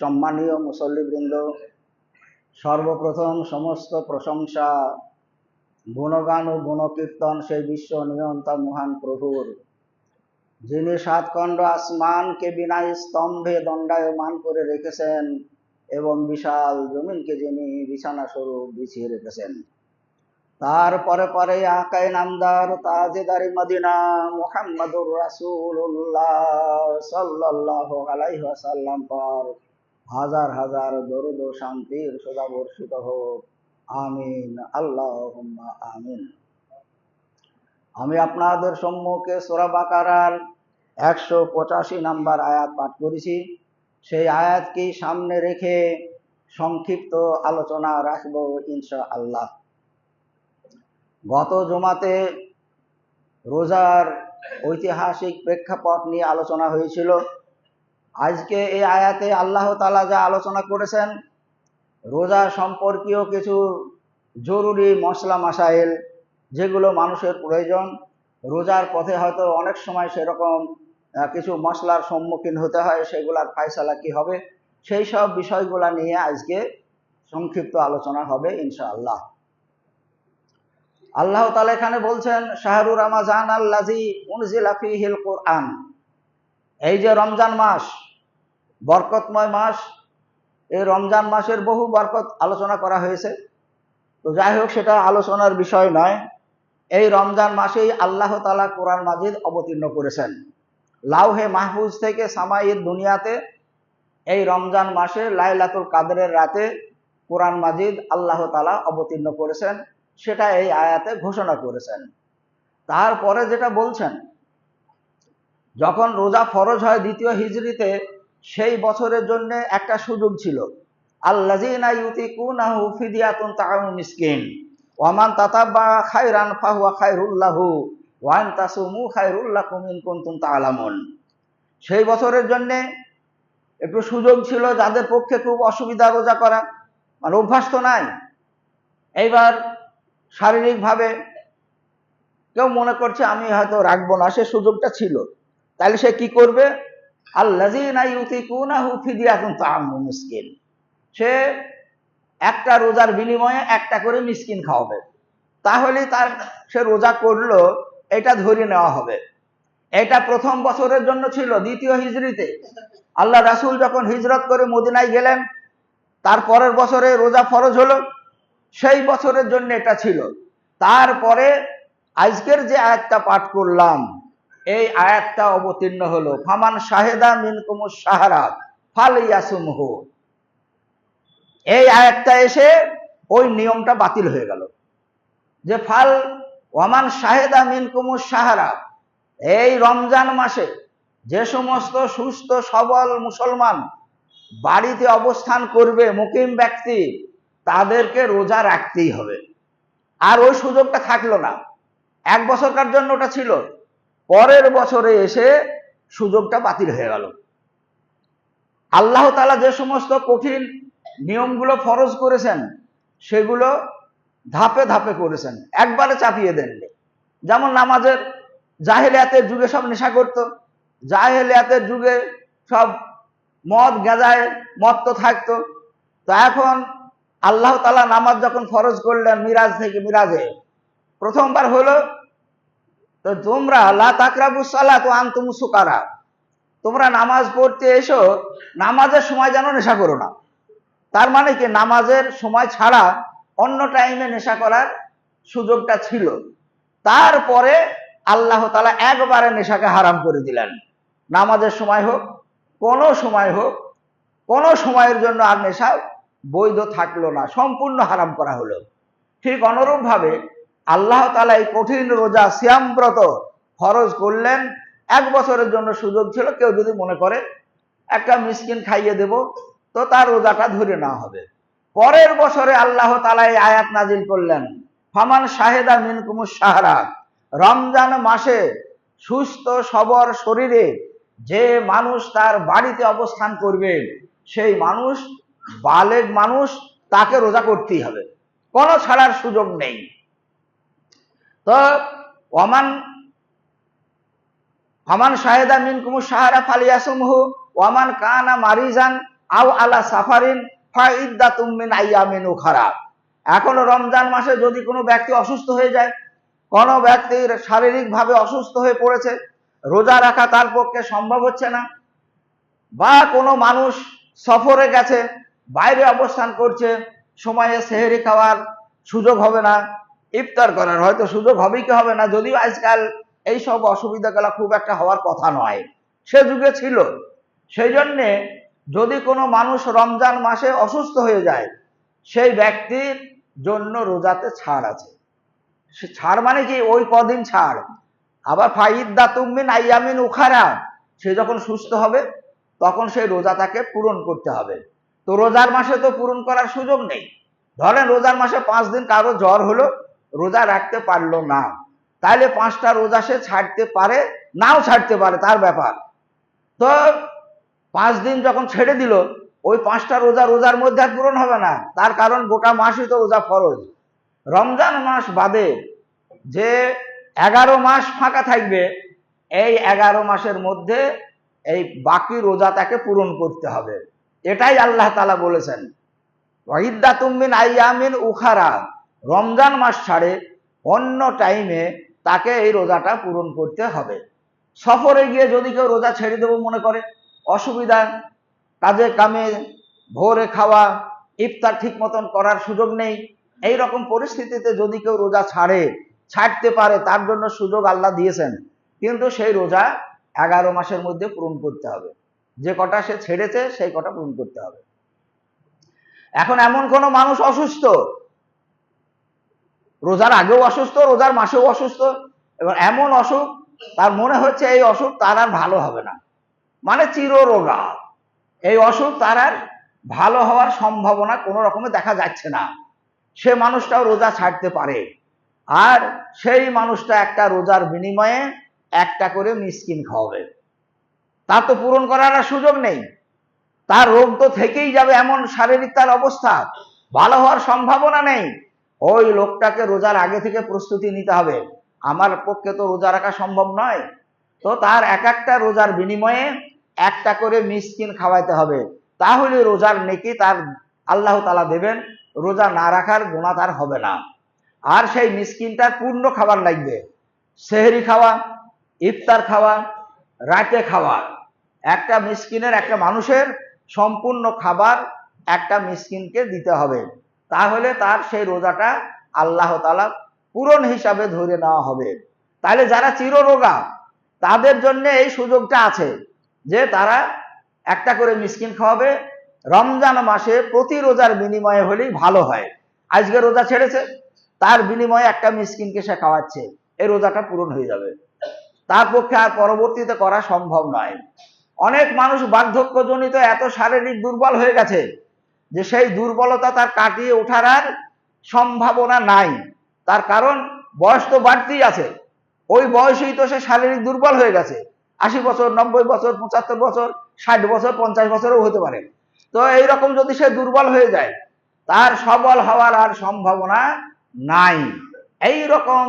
সম্মানীয় মুসল্লিবৃন্দ, সর্বপ্রথম সমস্ত প্রশংসা, গুণগান ও গুণকীর্তন সেই বিশ্ব নিয়ন্তা মহান প্রভুর। যিনি সাতখণ্ড আসমানকে বিনা স্তম্ভে দণ্ডায়মান করে রেখেছেন এবং বিশাল জমিনকে যিনি বিছানা স্বরূপ বিছিয়ে রেখেছেন। তারপরে পরে আকাই নামদার তাজেদারি মদিনা মুহাম্মাদুর রাসূলুল্লাহ সাল্লাল্লাহু আলাইহি ওয়াসাল্লাম পর হাজার হাজার দরুদ শান্তির সদা বর্ষিত হোক। আমিন, আল্লাহুম্মা আমিন। আমি আপনাদের সম্মুখে সূরা বাকারার একশো পঁচাশি নাম্বার আয়াত পাঠ করেছি। সেই আয়াতকে সামনে রেখে সংক্ষিপ্ত আলোচনা রাখব ইনশা আল্লাহ গত জমাতে রোজার ঐতিহাসিক প্রেক্ষাপট নিয়ে আলোচনা হয়েছিল। আজকে এই আয়াতে আল্লাহ তালা যা আলোচনা করেছেন, রোজা সম্পর্কীয় কিছু জরুরি মশলা মাসাইল যেগুলো মানুষের প্রয়োজন, রোজার পথে হয়তো অনেক সময় সেরকম কিছু মশলার সম্মুখীন হতে হয়, সেগুলার ফায়সালা কি হবে? সেই সব বিষয়গুলা নিয়ে আজকে সংক্ষিপ্ত আলোচনা হবে, ইনশাআল্লাহ। আল্লাহ তালা এখানে বলছেন শাহরুর রামাজান আল্লাজি উনজিলা ফিহিল কোরআন। এই যে রমজান মাস বরকতময় মাস। এই রমজান মাসের বহু বরকত আলোচনা করা হয়েছে। তো যাই হোক, সেটা আলোচনার বিষয় নয়। এই রমজান মাসেই আল্লাহ তালা কোরআন মাজিদ অবতীর্ণ করেছেন। লাউহে মাহফুজ থেকে সামাইয়ের দুনিয়াতে এই রমজান মাসে লাইলাতুল কাদরের রাতে কোরআন মাজিদ আল্লাহ তালা অবতীর্ণ করেছেন। সেটা এই আয়াতে ঘোষণা করেছেন। তারপরে যেটা বলছেন, যখন রোজা ফরজ হয় দ্বিতীয় হিজরিতে সেই বছরের জন্য একটা সুযোগ ছিল। ফিদিয়াতুন ওয়ামান ওয়ান সেই বছরের জন্য একটু সুযোগ ছিল যাদের পক্ষে খুব অসুবিধা রোজা করা। মানে অভ্যাস তো নাই। এইবার শারীরিকভাবে কেউ মনে করছে, আমি হয়তো রাখব না। সে সুযোগটা ছিল। তাহলে সে কি করবে? আল্লাজিনা ইউতিকুনাহু ফিদিয়াতুন তাআমু মিসকিন। সে একটা রোজার বিনিময়ে একটা করে মিসকিন খাওয়াবে। তাহলে তার সে রোজা করল, এটা ধরে নেওয়া হবে। এটা প্রথম বছরের জন্য ছিল, দ্বিতীয় হিজড়িতে। আল্লাহ রাসূল যখন হিজরত করে মদিনায় গেলেন, তার পরের বছরে রোজা ফরজ হলো, সেই বছরের জন্য এটা ছিল। তারপরে আজকের যে আয়াতটা পাঠ করলাম এই আয়াতটা অবতীর্ণ হলো, ফামান শাহেদা মিনকুমুস সাহারা ফাল ইয়াসুমহু এই আয়াতটা এসে ওই নিয়মটা বাতিল হয়ে গেল। যে ফাল ওয়ামান শাহেদা মিনকুমুস সাহারা এই রমজান মাসে যে সমস্ত সুস্থ, সবল মুসলমান বাড়িতে অবস্থান করবে, মুকিম ব্যক্তি, তাদেরকে রোজা রাখতেই হবে। আর ওই সুযোগটা থাকল না। এক বছরকার জন্য ওটা ছিল। পরের বছরে এসে সুযোগটা বাতিল হয়ে গেল। আল্লাহ তালা যে সমস্ত কঠিন নিয়মগুলো ফরজ করেছেন, সেগুলো ধাপে ধাপে করেছেন। একবারে চাপিয়ে দেননি যেমন নামাজের জাহেলিয়াতের যুগে সব নেশা করতো, জাহেলিয়াতের যুগে সব মদ, গেঁজায় মদ তো থাকতো। তো এখন আল্লাহ তালা নামাজ যখন ফরজ করলেন মিরাজ থেকে মিরাজে, প্রথমবার হলো তো তোমরা, লা তাকরাবু সালাত ও আনতুম সুকারা। তোমরা নামাজ পড়তে এসো, নামাজের সময় যেন নেশা করো না। তার মানে কি, নামাজের সময় ছাড়া অন্য টাইমে নেশা করার সুযোগটা ছিল। তারপরে আল্লাহ তালা একবারে নেশাকে হারাম করে দিলেন। নামাজের সময় হোক, কোনো সময় হোক, কোনো সময়ের জন্য আর নেশা বৈধ থাকল না, সম্পূর্ণ হারাম করা হলো। ঠিক অনুরূপভাবে আল্লাহ তালা এই কঠিন রোজা শ্যামব্রত খরচ করলেন। এক বছরের জন্য সুযোগ ছিল, কেউ যদি মনে করে, একটা মিসকিন খাইয়ে দেব, তো তার রোজাটা ধরে নেওয়া হবে। পরের বছরে আল্লাহ তালা এই আয়াত নাজিল করলেন, ফামান শাহেদা মিনকুমুস সাহারা রমজান মাসে সুস্থ সবর শরীরে যে মানুষ তার বাড়িতে অবস্থান করবে, সেই মানুষ বালেগ মানুষ, তাকে রোজা করতেই হবে। কোনো ছাড়ার সুযোগ নেই। তো ওমান, ফামান শাহেদা মিন কুমু সাহারা ফালিয়াসুমহু ওয়ামান কানা মারিজান আও আলা সাফারিন ফাইদ্দা তুমিন আইয়ামিন খারাপ এখন রমজান মাসে যদি কোনো ব্যক্তি অসুস্থ হয়ে যায়, কোনো ব্যক্তির শারীরিকভাবে অসুস্থ হয়ে পড়েছে, রোজা রাখা তার পক্ষে সম্ভব হচ্ছে না, বা কোনো মানুষ সফরে গেছে, বাইরে অবস্থান করছে, সময়ে সেহেরি খাওয়ার সুযোগ হবে না ইফতার করার হয়তো সুযোগ হবে কি হবে না? যদিও আজকাল এই সব অসুবিধাগুলো খুব একটা হওয়ার কথা নয়। সে যুগে ছিল। সেই জন্যে যদি কোনো মানুষ রমজান মাসে অসুস্থ হয়ে যায়, সেই ব্যক্তির জন্য রোজাতে ছাড় আছে। সে ছাড় মানে কি? ওই কদিন ছাড়। আবার ফাইদা তুমিন আইয়ামিন উখারা। সে যখন সুস্থ হবে, তখন সেই রোজা তাকে পূরণ করতে হবে। তো রোজার মাসে তো পূরণ করার সুযোগ নেই। ধরেন রোজার মাসে পাঁচ দিন কারও জ্বর হলো রোজা রাখতে পারল না। তাহলে পাঁচটা রোজা সে ছাড়তে পারে, নাও ছাড়তে পারে, তার ব্যাপার। তো পাঁচ দিন যখন ছেড়ে দিল, ওই পাঁচটা রোজা রোজার মধ্যে আর পূরণ হবে না। তার কারণ গোটা মাসই তো রোজা ফরজ। রমজান মাস বাদে যে এগারো মাস ফাঁকা থাকবে, এই এগারো মাসের মধ্যে এই বাকি রোজা তাকে পূরণ করতে হবে। এটাই আল্লাহ তালা বলেছেন। ওয়াহিদ্দা তুমিন আইয়ামিন উখারা। রমজান মাস ছাড়ে অন্য টাইমে তাকে এই রোজাটা পূরণ করতে হবে। সফরে গিয়ে যদি কেউ রোজা ছেড়ে দেবো মনে করে, অসুবিধা, কাজে কামে, ভোরে খাওয়া, ইফতার ঠিক মতন করার সুযোগ নেই এই রকম পরিস্থিতিতে যদি কেউ রোজা ছাড়ে, ছাড়তে পারে, তার জন্য সুযোগ আল্লাহ দিয়েছেন। কিন্তু সেই রোজা এগারো মাসের মধ্যে পূরণ করতে হবে। যে কটা সে ছেড়েছে, সেই কটা পূরণ করতে হবে। এখন এমন কোনো মানুষ অসুস্থ রোজার আগেও অসুস্থ, রোজার মাসেও অসুস্থ এবার এমন অসুখ, তার মনে হচ্ছে এই অসুখ তার আর ভালো হবে না। মানে চিররোগা। এই অসুখ তার আর ভালো হওয়ার সম্ভাবনা কোনো রকমে দেখা যাচ্ছে না। সে মানুষটাও রোজা ছাড়তে পারে। আর সেই মানুষটা একটা রোজার বিনিময়ে একটা করে মিসকিন খাওয়াবে। তার তো পূরণ করার আর সুযোগ নেই। তার রোগ তো থেকেই যাবে এমন শারীরিক তার অবস্থা। ভালো হওয়ার সম্ভাবনা নেই। ওই লোকটাকে রোজার আগে থেকে প্রস্তুতি নিতে হবে। আমার পক্ষে তো রোজা রাখা সম্ভব নয়। তো তার এক একটা রোজার বিনিময়ে একটা করে মিসকিন খাওয়াইতে হবে। তাহলে রোজার নেকি তার আল্লাহ তালা দেবেন, রোজা না রাখার গুণা তার হবে না। আর সেই মিসকিনটার পূর্ণ খাবার লাগবে। সেহরি খাওয়া, ইফতার খাওয়া, রাতে খাওয়া। একটা মিসকিনের, একটা মানুষের সম্পূর্ণ খাবার একটা মিসকিনকে দিতে হবে। তাহলে তার সেই রোজাটা আল্লাহ তালা পূরণ হিসাবে ধরে নেওয়া হবে। তাহলে যারা চিররোগা, তাদের জন্য এই সুযোগটা আছে যে তারা একটা করে মিসকিন খাওয়াবে, রমজান মাসে প্রতি রোজার বিনিময়ে হলেই ভালো হয়। আজকে রোজা ছেড়েছে, তার বিনিময়ে একটা মিসকিনকে সে খাওয়াচ্ছে এই রোজাটা পূরণ হয়ে যাবে। তার পক্ষে আর পরবর্তীতে করা সম্ভব নয়। অনেক মানুষ বার্ধক্যজনিত এত শারীরিক দুর্বল হয়ে গেছে যে সেই দুর্বলতা তার কাটিয়ে ওঠার আর সম্ভাবনা নাই। তার কারণ বয়স তো বাড়তেই আছে। ওই বয়সেই তো সে শারীরিক দুর্বল হয়ে গেছে। আশি বছর, নব্বই বছর, পঁচাত্তর বছর, ষাট বছর, পঞ্চাশ বছরও হতে পারে। তো এইরকম যদি সে দুর্বল হয়ে যায়, তার সবল হওয়ার আর সম্ভাবনা নাই। এই রকম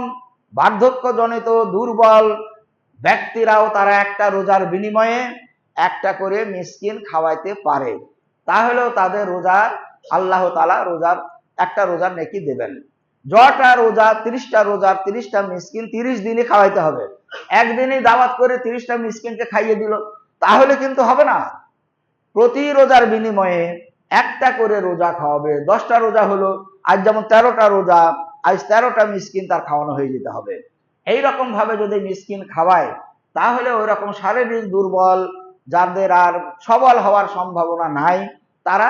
বার্ধক্যজনিত দুর্বল ব্যক্তিরাও তারা একটা রোজার বিনিময়ে একটা করে মিসকিন খাওয়াইতে পারে। তাহলেও তাদের রোজা, আল্লাহ তালা রোজার, একটা রোজার নেকি দেবেন। যটা রোজা, তিরিশটা রোজার তিরিশটা মিসকিন তিরিশ দিনই খাওয়াইতে হবে। একদিনই দাওয়াত করে তিরিশটা মিসকিনকে খাইয়ে দিল, তাহলে কিন্তু হবে না। প্রতি রোজার বিনিময়ে একটা করে রোজা খাওয়াবে। দশটা রোজা হলো, আজ যেমন তেরোটা রোজা, আজ তেরোটা মিসকিন তার খাওয়ানো হয়ে যেতে হবে। এই রকম ভাবে যদি মিসকিন খাওয়ায়, তাহলে ওই রকম শারীরিক দুর্বল যাদের আর সবল হওয়ার সম্ভাবনা নাই, তারা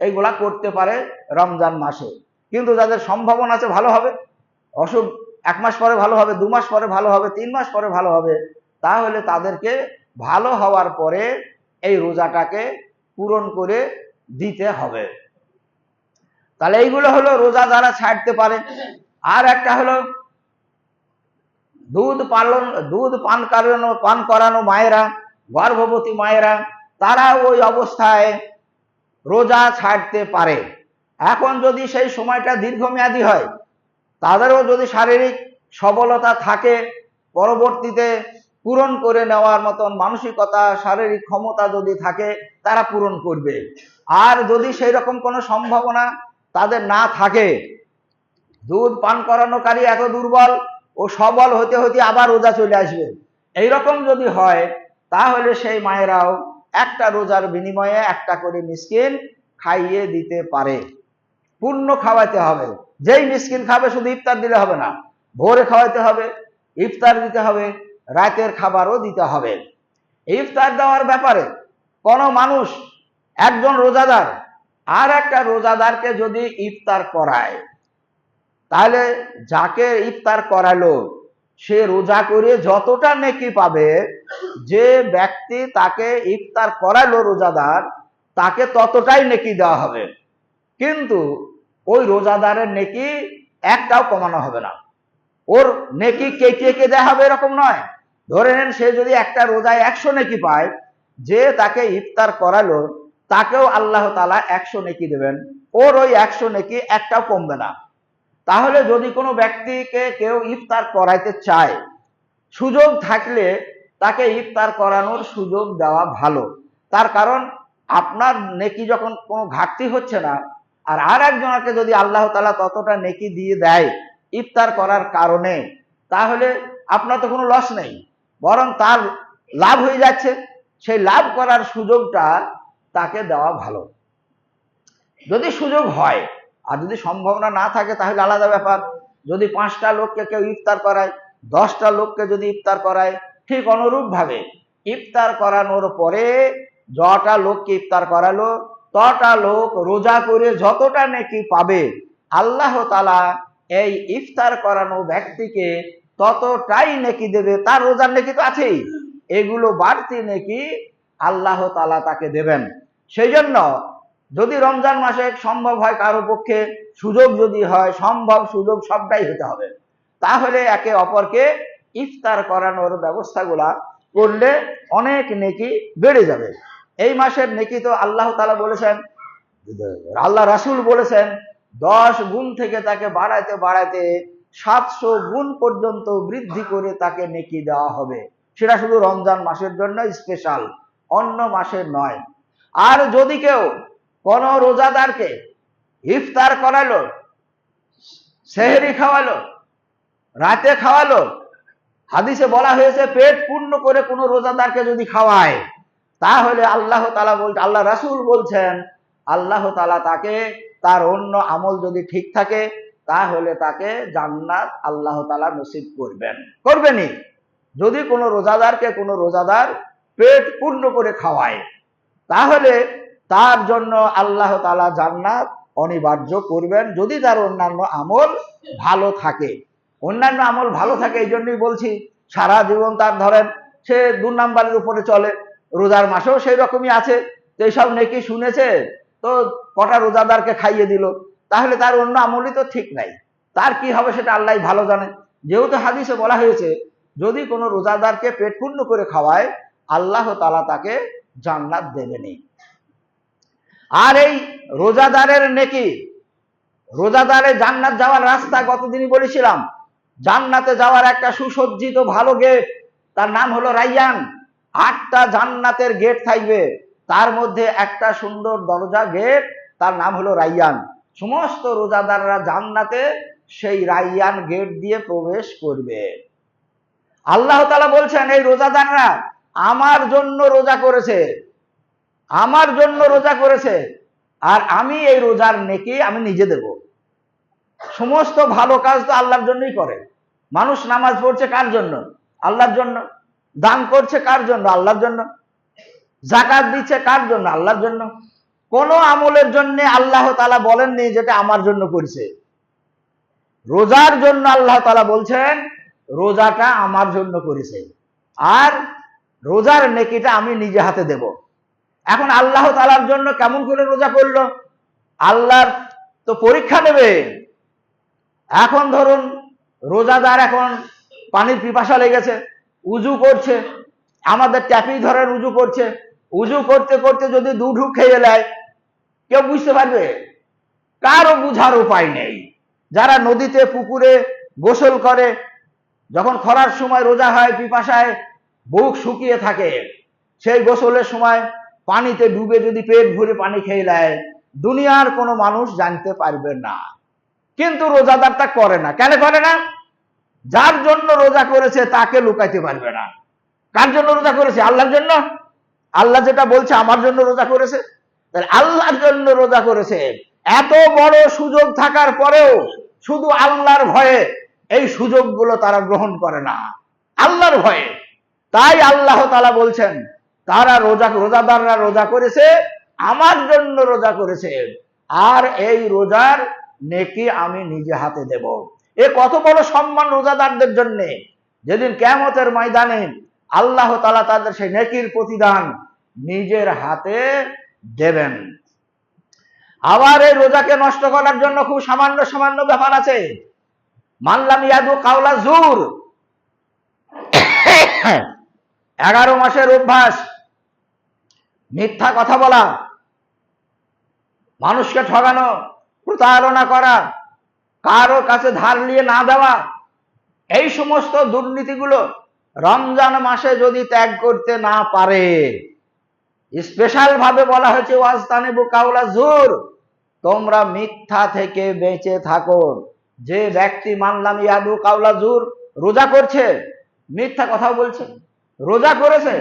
এইগুলা করতে পারে রমজান মাসে। কিন্তু যাদের সম্ভাবনা আছে ভালো হবে, অসুখ এক মাস পরে ভালো হবে, দু মাস পরে ভালো হবে, তিন মাস পরে ভালো হবে, তাহলে তাদেরকে ভালো হওয়ার পরে এই রোজাটাকে পূরণ করে দিতে হবে। তাহলে এইগুলো হলো রোজা যারা ছাড়তে পারে। আর একটা হলো দুধ পালন, দুধ পান করানো পান করানো মায়েরা গর্ভবতী মায়েরা তারা ওই অবস্থায় রোজা ছাড়তে পারে। এখন যদি সেই সময়টা দীর্ঘমেয়াদী হয়, তাদেরও যদি শারীরিক সবলতা থাকে, পরবর্তীতে পূরণ করে নেওয়ার মতন মানসিকতা, শারীরিক ক্ষমতা যদি থাকে, তারা পূরণ করবে। আর যদি সেই রকম কোনো সম্ভাবনা তাদের না থাকে, দুধ পান করানোকারী এত দুর্বল ও সবল হতে হতে আবার রোজা চলে আসবে। এইরকম যদি হয় তাহলে সেই মায়েরাও একটা রোজার বিনিময়ে একটা করে মিসকিন খাইয়ে দিতে পারে। পূর্ণ খাওয়াইতে হবে। যেই মিসকিন খাবে শুধু ইফতার দিলে হবে না, ভোরে খাওয়াইতে হবে, ইফতার দিতে হবে, রাতের খাবারও দিতে হবে। ইফতার দেওয়ার ব্যাপারে কোনো মানুষ, একজন রোজাদার আর একটা রোজাদারকে যদি ইফতার করায়, তাহলে যাকে ইফতার করালো সে রোজা করে যতটা নেকি পাবে, যে ব্যক্তি তাকে ইফতার করালো রোজাদার, তাকে ততটাই নেকি দেওয়া হবে। কিন্তু ওই রোজাদারের নেকি একটাও কমানো হবে না। ওর নেকি কে কে কে দেওয়া হবে এরকম নয়। ধরে নেন সে যদি একটা রোজায় একশো নেকি পায়, যে তাকে ইফতার করালো তাকেও আল্লাহ তালা একশো নেকি দেবেন। ওর ওই একশো নেকি একটাও কমবে না। তাহলে যদি কোনো ব্যক্তিকে কেউ ইফতার করাইতে চায়, সুযোগ থাকলে তাকে ইফতার করানোর সুযোগ দেওয়া ভালো। তার কারণ, আপনার নেকি যখন কোনো ঘাটতি হচ্ছে না, আর আর একজনকে যদি আল্লাহ তালা ততটা নেকি দিয়ে দেয় ইফতার করার কারণে, তাহলে আপনার তো কোনো লস নেই। বরং তার লাভ হয়ে যাচ্ছে। সেই লাভ করার সুযোগটা তাকে দেওয়া ভালো। যদি সুযোগ হয় আর যদি সম্ভাবনা না থাকে, তাহলে আলাদা ব্যাপার। যদি পাঁচটা লোককে কেউ ইফতার করায়, দশটা লোককে যদি ইফতার করায়, ঠিক অনুরূপ ভাবে ইফতার করানোর পরে যটা লোককে ইফতার করালো, তটা লোক রোজা করে যতটা নেকি পাবে, আল্লাহ তালা এই ইফতার করানো ব্যক্তিকে ততটাই নেকি দেবে। তার রোজার নেকি তো আছেই। এগুলো বাড়তি নেকি আল্লাহ তালা তাকে দেবেন। সেই জন্য যদি রমজান মাসে সম্ভব হয় কারও পক্ষে, সুযোগ যদি হয়, সম্ভব সুযোগ সবটাই হতে হবে। তাহলে একে অপরকে ইফতার করানোর ব্যবস্থাগুলা করলে অনেক নেকি বেড়ে যাবে। এই মাসের নেকি তো আল্লাহ তালা বলেছেন, আল্লাহ রাসুল বলেছেন, দশ গুণ থেকে তাকে বাড়াইতে বাড়াইতে সাতশো গুণ পর্যন্ত বৃদ্ধি করে তাকে নেকি দেওয়া হবে। সেটা শুধু রমজান মাসের জন্য স্পেশাল অন্য মাসের নয়। আর যদি কেউ কোন রোজাদারকে ইফতার করালো, সেহেরি খাওয়ালো, রাতে খাওয়ালো, হাদিসে বলা হয়েছে পেট পূর্ণ করে কোনো রোজাদারকে যদি খাওয়ায়, তাহলে আল্লাহ তালা বলছে আল্লাহ রাসুল বলছেন, আল্লাহ তালা তাকে, তার অন্য আমল যদি ঠিক থাকে, তাহলে তাকে জান্নাত আল্লাহ তালা নসিব করবেন। করবেনই। যদি কোনো রোজাদারকে কোনো রোজাদার পেট পূর্ণ করে খাওয়ায়, তাহলে তার জন্য আল্লাহ তালা জান্নাত অনিবার্য করবেন যদি তার অন্যান্য আমল ভালো থাকে। অন্যান্য আমল ভালো থাকে এই জন্যই বলছি, সারা জীবন তার ধরেন সে দু নাম্বারের উপরে চলে, রোজার মাসেও সেই রকমই আছে। তো এইসব নেকি শুনেছে, তো কটা রোজাদারকে খাইয়ে দিল। তাহলে তার অন্য আমলই তো ঠিক নাই। তার কি হবে সেটা আল্লাহ ভালো জানে। যেহেতু হাদিসে বলা হয়েছে, যদি কোনো রোজাদারকে পেট পূর্ণ করে খাওয়ায়, আল্লাহ তালা তাকে জান্নাত দেবেনি আর এই রোজাদারের নেকি? রোজাদারে জান্নাত যাওয়ার রাস্তা গতদিনই বলেছিলাম? জান্নাতে যাওয়ার একটা সুসজ্জিত ভালো গেট, তার নাম হলো রাইয়ান। আটটা জান্নাতের গেট থাকবে। তার মধ্যে একটা সুন্দর দরজা গেট, তার নাম হলো রাইয়ান। সমস্ত রোজাদাররা জান্নাতে সেই রাইয়ান গেট দিয়ে প্রবেশ করবে। আল্লাহ তালা বলছেন, এই রোজাদাররা আমার জন্য রোজা করেছে। আমার জন্য রোজা করেছে, আর আমি এই রোজার নেকি আমি নিজে দেব। সমস্ত ভালো কাজ তো আল্লাহর জন্যই করে। মানুষ নামাজ পড়ছে কার জন্য? আল্লাহর জন্য। দান করছে কার জন্য? আল্লাহর জন্য। জাকাত দিচ্ছে কার জন্য? আল্লাহর জন্য। কোন আমলের জন্য আল্লাহ তালা বলেননি যেটা আমার জন্য করছে। রোজার জন্য আল্লাহ তালা বলছেন, রোজাটা আমার জন্য করেছে। আর রোজার নেকিটা আমি নিজে হাতে দেব। এখন আল্লাহ তালার জন্য কেমন করে রোজা করল? আল্লাহর তো পরীক্ষা নেবে। এখন ধরুন রোজাদার এখন পানির পিপাসা লেগেছে, উজু করছে, আমাদের ট্যাপি ধরেন উজু করছে। উজু করতে করতে যদি দু ঢুক খেয়ে নেয়, কেউ বুঝতে পারবে? কারও বুঝার উপায় নেই। যারা নদীতে, পুকুরে গোসল করে, যখন খরার সময় রোজা হয়, পিপাসায় বুক শুকিয়ে থাকে, সেই গোসলের সময় পানিতে ডুবে যদি পেট ভরে পানি খেয়ে নেয়, দুনিয়ার কোনো মানুষ জানতে পারবে না। কিন্তু রোজাদার তা করে না। কেন করে না? যার জন্য রোজা করেছে তাকে লুকাইতে পারবে না। কার জন্য রোজা করেছে? আল্লাহর জন্য? আল্লাহ যেটা বলছে, আমার জন্য রোজা করেছে। আল্লাহর জন্য রোজা করেছে। এত বড় সুযোগ থাকার পরেও শুধু আল্লাহর ভয়ে এই সুযোগগুলো তারা গ্রহণ করে না। আল্লাহর ভয়ে। তাই আল্লাহ তালা বলছেন তারা রোজা, রোজাদাররা রোজা করেছে, আমার জন্য রোজা করেছে। আর এই রোজার নেকি আমি নিজে হাতে দেব। এ কত বড় সম্মান রোজাদারদের জন্য। যেদিন কেমতের ময়দানে আল্লাহ তালা তাদের সেই নেকির প্রতিদান নিজের হাতে দেবেন। আবার এই রোজাকে নষ্ট করার জন্য খুব সামান্য সামান্য ব্যাপার আছে। মানলাম ইয়াদু কাউলা জুর। এগারো মাসের অভ্যাস। মিথ্যা কথা বলা, মানুষকে ঠগানো, প্রতারণা করা, কারও কাছে ধার নিয়ে না দেওয়া এই সমস্ত দুর্নীতিগুলো রমজান মাসে যদি ত্যাগ করতে না পারে স্পেশাল ভাবে বলা হয়েছে ওয়াজতানে কাউলা জোর, তোমরা মিথ্যা থেকে বেঁচে থাকো। যে ব্যক্তি মানলাম ইয়াদু কাউলা জুর, রোজা করছে, মিথ্যা কথা বলছে, রোজা করেছে,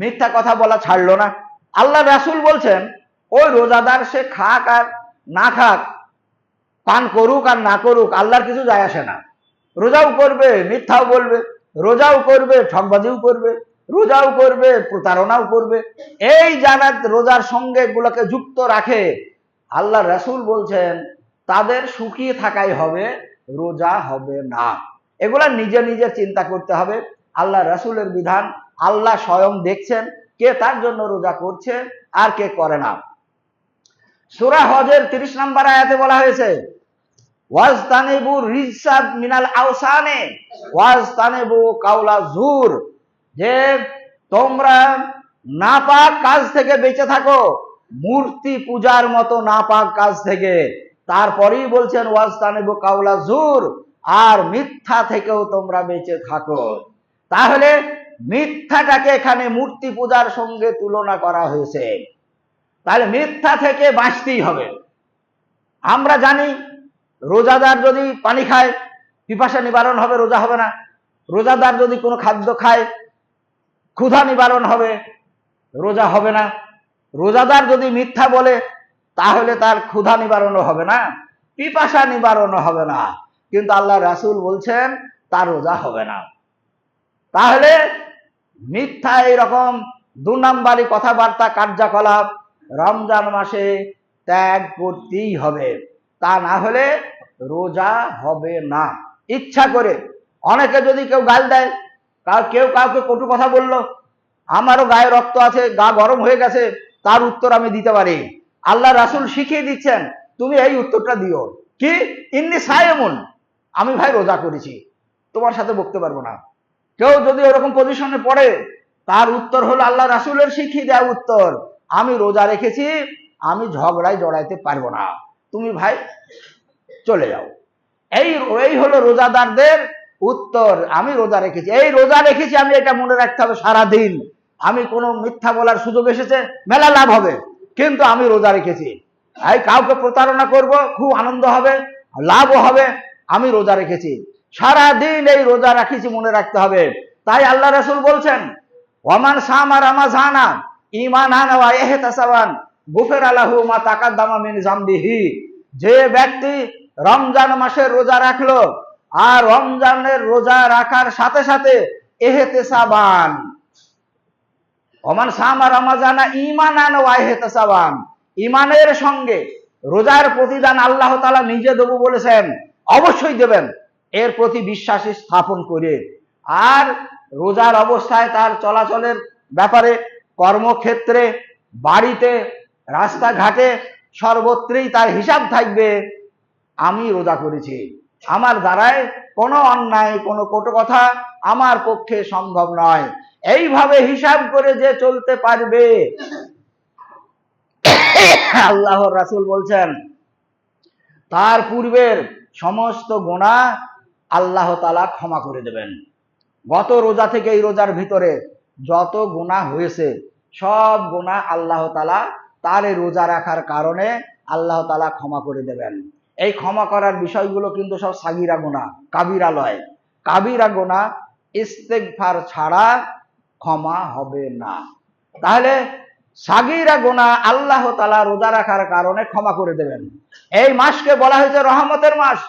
মিথ্যা কথা বলা ছাড়লো না। আল্লাহ রাসুল বলছেন, ওই রোজাদার সে খাক আর না খাক, পান করুক আর না করুক, আল্লাহর কিছু যায় আসে না। রোজাও করবে, মিথ্যাও বলবে, রোজাও করবে ঠকবাজিও করবে, রোজাও করবে, প্রতারণাও করবে। এই জানাত রোজার সঙ্গে এগুলোকে যুক্ত রাখে। আল্লাহ রাসুল বলছেন, তাদের শুকিয়ে থাকাই হবে, রোজা হবে না। এগুলা নিজে নিজে চিন্তা করতে হবে। আল্লাহ রাসুলের বিধান, আল্লাহ স্বয়ং দেখছেন কে তার জন্য রোজা করছে আর কে করে না। সুরা হজের তিরিশ নম্বর আয়াতে বলা হয়েছে, ওয়াজতানেবু মিনাল আওসানে, ওয়াজতানেবু কাউলা জুর, যে তোমরা নাপাক কাজ থেকে বেঁচে থাকো, মূর্তি পূজার মতো নাপাক কাজ থেকে। তারপরেই বলছেন, ওয়াজতানেবু কাউলা জুর, আর মিথ্যা থেকেও তোমরা বেঁচে থাকো। তাহলে মিথ্যাটাকে এখানে মূর্তি পূজার সঙ্গে তুলনা করা হয়েছে। তাহলে মিথ্যা থেকে বাঁচতেই হবে। আমরা জানি, রোজাদার যদি পানি খায়, পিপাসা নিবারণ হবে, রোজা হবে না। রোজাদার যদি কোনো খাদ্য খায়, ক্ষুধা নিবারণ হবে, রোজা হবে না। রোজাদার যদি মিথ্যা বলে, তাহলে তার ক্ষুধা নিবারণও হবে না, পিপাসা নিবারণও হবে না। কিন্তু আল্লাহ রাসুল বলছেন, তার রোজা হবে না। তাহলে মিথ্যা এইরকম দু নাম্বারি কথাবার্তা কার্যকলাপ রমজান মাসে ত্যাগ করতেই হবে। তা না হলে রোজা হবে না। ইচ্ছা করে অনেকে যদি কেউ গাল দেয় কেউ কাউকে কটু কথা বলল, আমারও গায়ে রক্ত আছে, গা গরম হয়ে গেছে, তার উত্তর আমি দিতে পারি। আল্লাহ রাসুল শিখিয়ে দিচ্ছেন, তুমি এই উত্তরটা দিও। কি? ইন্নি সায়মুন, আমি ভাই রোজা করেছি, তোমার সাথে বকতে পারব না। কেউ যদি ওরকম পজিশনে পড়ে, তার উত্তর হলো আল্লাহ রাসুলের শিখিয়ে দেওয়া উত্তর। আমি রোজা রেখেছি, আমি ঝগড়ায় জড়াইতে পারব না। তুমি ভাই, চলে যাও। এই এই হলো রোজাদারদের উত্তর। আমি রোজা রেখেছি। এই রোজা রেখেছি আমি, এটা মনে রাখতে হবে সারাদিন। আমি কোনো মিথ্যা বলার সুযোগ এসেছে, মেলা লাভ হবে। কিন্তু আমি রোজা রেখেছি। এই কাউকে প্রতারণা করব, খুব আনন্দ হবে, লাভও হবে। আমি রোজা রেখেছি। সারাদিন এই রোজা রাখিছি মনে রাখতে হবে। তাই আল্লাহ রসুল বলছেন ওমান সামা রামাজানা ইমান আনা এহতাসাবান গুফের আলাহু মা তাকার দামা মিন জামবিহি। যে ব্যক্তি রমজান মাসের রোজা রাখল, আর রমজানের রোজা রাখার সাথে সাথে এহেতে সাবান অমান সামা রমাজানা ইমান আনওয়াহেতে সাবান ইমানের সঙ্গে রোজার প্রতিদান আল্লাহ তালা নিজে দেবো বলেছেন। অবশ্যই দেবেন। এর প্রতি বিশ্বাস স্থাপন করে। আর রোজার অবস্থায় তার চলাচলের ব্যাপারে কর্মক্ষেত্রে, বাড়িতে, রাস্তাঘাটে সর্বত্রই তার হিসাব থাকবে, আমি রোজা করেছি। আমার দ্বারায় কোনো অন্যায়, কোনো কটু কথা আমার পক্ষে সম্ভব নয়। এইভাবে হিসাব করে যে চলতে পারবে। আল্লাহ রাসুল বলছেন, তার পূর্বের সমস্ত গোনা আল্লাহ তালা ক্ষমা করে দেবেন। গত রোজা থেকে এই রোজার ভিতরে যত গুণা হয়েছে, সব গুণা আল্লাহ তালা তার এই রোজা রাখার কারণে আল্লাহ তালা ক্ষমা করে দেবেন। এই ক্ষমা করার বিষয়গুলো কিন্তু সব সাগিরা গোনা কাবিরা লয়। কাবিরা গোনা ইস্তেকফার ছাড়া ক্ষমা হবে না। তাহলে সাগিরা গোনা আল্লাহ তালা রোজা রাখার কারণে ক্ষমা করে দেবেন। এই মাসকে বলা হয়েছে রহমতের মাস।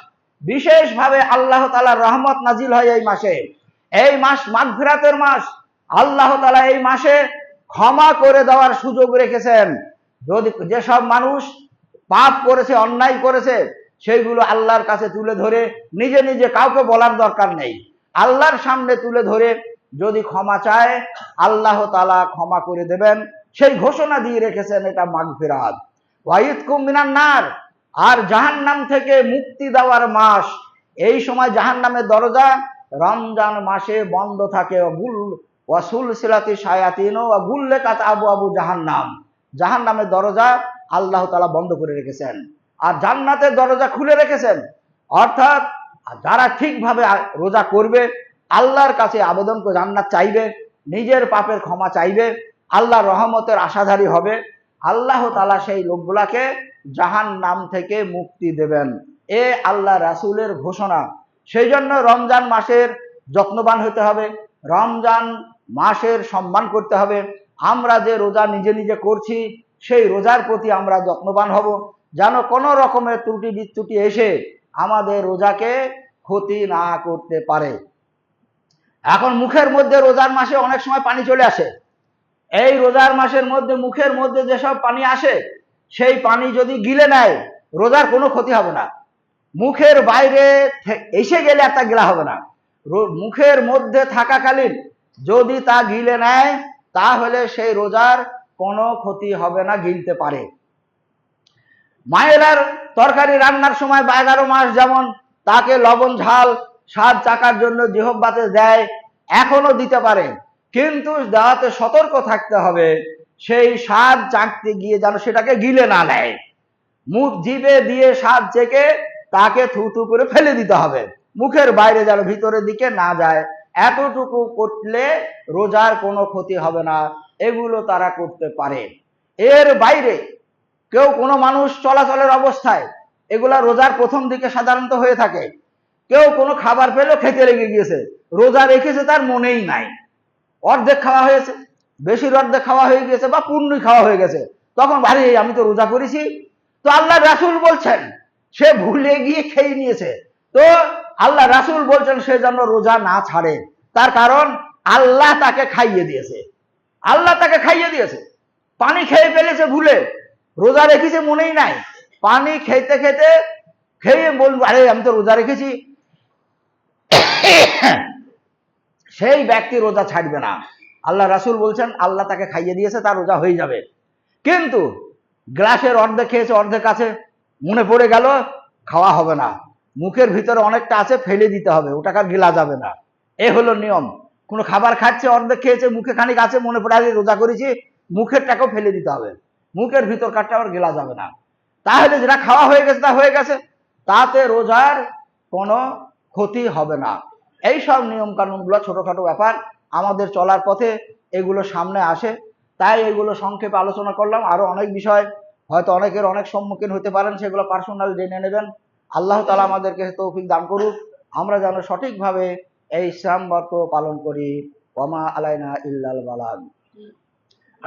বিশেষভাবে আল্লাহ তালার রহমত নাজিল হয় এই মাসে। এই মাস মাগফিরাতের মাস। আল্লাহ তালা এই মাসে ক্ষমা করে দেওয়ার সুযোগ রেখেছেন। যদি যেসব মানুষ পাপ করেছে, অন্যায় করেছে, সেইগুলো আল্লাহর কাছে তুলে ধরে নিজে নিজে কাউকে বলার দরকার নেই। আল্লাহর সামনে তুলে ধরে যদি ক্ষমা চায়, আল্লাহ তালা ক্ষমা করে দেবেন। সেই ঘোষণা দিয়ে রেখেছেন এটা মাগফিরাত। ওয়াইদ কুমিনান নার। আর জাহান্নাম থেকে মুক্তি দেওয়ার মাস, এই সময় জাহান্নামের দরজা রমজান মাসে বন্ধ থাকে। গুল ওয়াসুল সিলাতি সায়াতিন ও গুল্লে কাত আবু আবু জাহান্নাম। জাহান্নামের দরজা আল্লাহ তালা বন্ধ করে রেখেছেন। আর জান্নাতের দরজা খুলে রেখেছেন। অর্থাৎ যারা ঠিকভাবে রোজা করবে, আল্লাহর কাছে আবেদন করে জান্নাত চাইবে, নিজের পাপের ক্ষমা চাইবে, আল্লাহর রহমতের আশাধারী হবে, আল্লাহ তালা সেই লোকগুলাকে জাহান নাম থেকে মুক্তি দেবেন। এ আল্লাহ রাসূলের ঘোষণা। সেই জন্য রমজান মাসের যত্নবান হতে হবে। রমজান মাসের সম্মান করতে হবে। আমরা যে রোজা নিজে নিজে করছি, সেই রোজার প্রতি আমরা যত্নবান হব। যেন কোনো রকমের ত্রুটি বিচ্যুটি এসে আমাদের রোজাকে ক্ষতি না করতে পারে। এখন মুখের মধ্যে রোজার মাসে অনেক সময় পানি চলে আসে। এই রোজার মাসের মধ্যে মুখের মধ্যে যেসব পানি আসে সেই পানি যদি গিলে নেয়, রোজার কোনো ক্ষতি হবে না। মুখের বাইরে এসে গেলে আর তা গিলা হবে না। মুখের মধ্যে থাকাকালীন যদি তা গিলে নেয়, তাহলে সেই রোজার কোনো ক্ষতি হবে না, গিলতে পারে। মায়েরার তরকারি রান্নার সময় এগারো মাস যেমন তাকে লবণ, ঝাল, স্বাদ চাকার জন্য জিহব্বাতে দেয়, এখনও দিতে পারে। কিন্তু দেওয়াতে সতর্ক থাকতে হবে। সেই স্বাদ চাকতে গিয়ে যেন সেটাকে গিলে না নেয়। মুখ জিভে দিয়ে স্বাদ চেকে তাকে থুতু করে ফেলে দিতে হবে। মুখের বাইরে যেন ভিতরের দিকে না যায়। এতটুকু করলে রোজার কোনো ক্ষতি হবে না। এগুলো তারা করতে পারে। এর বাইরে কেউ কোনো মানুষ চলাচলের অবস্থায় এগুলা রোজার প্রথম দিকে সাধারণত হয়ে থাকে। কেউ কোনো খাবার পেলেও খেতে লেগে গিয়েছে। রোজা রেখেছে তার মনেই নাই। অর্ধেক খাওয়া হয়েছে। বেশির অর্ধেক খাওয়া হয়ে গেছে বা পূর্ণই খাওয়া হয়ে গেছে। তখন ভারী, আমি তো রোজা করেছি। তো আল্লাহ রাসুল বলছেন, সে ভুলে গিয়ে খেয়ে নিয়েছে। তো আল্লাহ রাসুল বলছেন, সে যেন রোজা না ছাড়ে। তার কারণ, আল্লাহ তাকে খাইয়ে দিয়েছে। আল্লাহ তাকে খাইয়ে দিয়েছে। পানি খেয়ে ফেলেছে ভুলে। রোজা রেখেছে মনেই নাই। পানি খেতে খেতে খেয়ে বলব আরে, আমি তো রোজা রেখেছি। সেই ব্যক্তি রোজা ছাড়বে না। আল্লাহ রাসুল বলছেন, আল্লাহ তাকে খাইয়ে দিয়েছে, তার রোজা হয়ে যাবে। কিন্তু গ্লাসের অর্ধেক খেয়েছে, অর্ধেক আছে, মনে পড়ে গেল, খাওয়া হবে না। মুখের ভিতরে অনেকটা আছে, ফেলে দিতে হবে, ওটাকে গিলা যাবে না। এ হলো নিয়ম। কোনো খাবার খাচ্ছে, অর্ধেক খেয়েছে, মুখে খানিক আছে, মনে পড়ে আগে রোজা করেছি মুখের টাকাও ফেলে দিতে হবে। মুখের ভিতর কাঠটা আবার গেলা যাবে না। তাহলে যেটা খাওয়া হয়ে গেছে, তা হয়ে গেছে। তাতে রোজার কোনো ক্ষতি হবে না। এই সব নিয়ম কানুনগুলো ছোটখাটো ব্যাপার। আমাদের চলার পথে এগুলো সামনে আসে। তাই এগুলো সংক্ষেপে আলোচনা করলাম। আরও অনেক বিষয় হয়তো অনেকের অনেক সম্মুখীন হতে পারেন, সেগুলো পার্সোনাল জেনে নেবেন। আল্লাহ তালা আমাদেরকে তৌফিক দান করুক। আমরা যেন সঠিকভাবে এই ইসলাম বর্ত পালন করি। ওমা আলাইনা ইল্লাল বালাগ।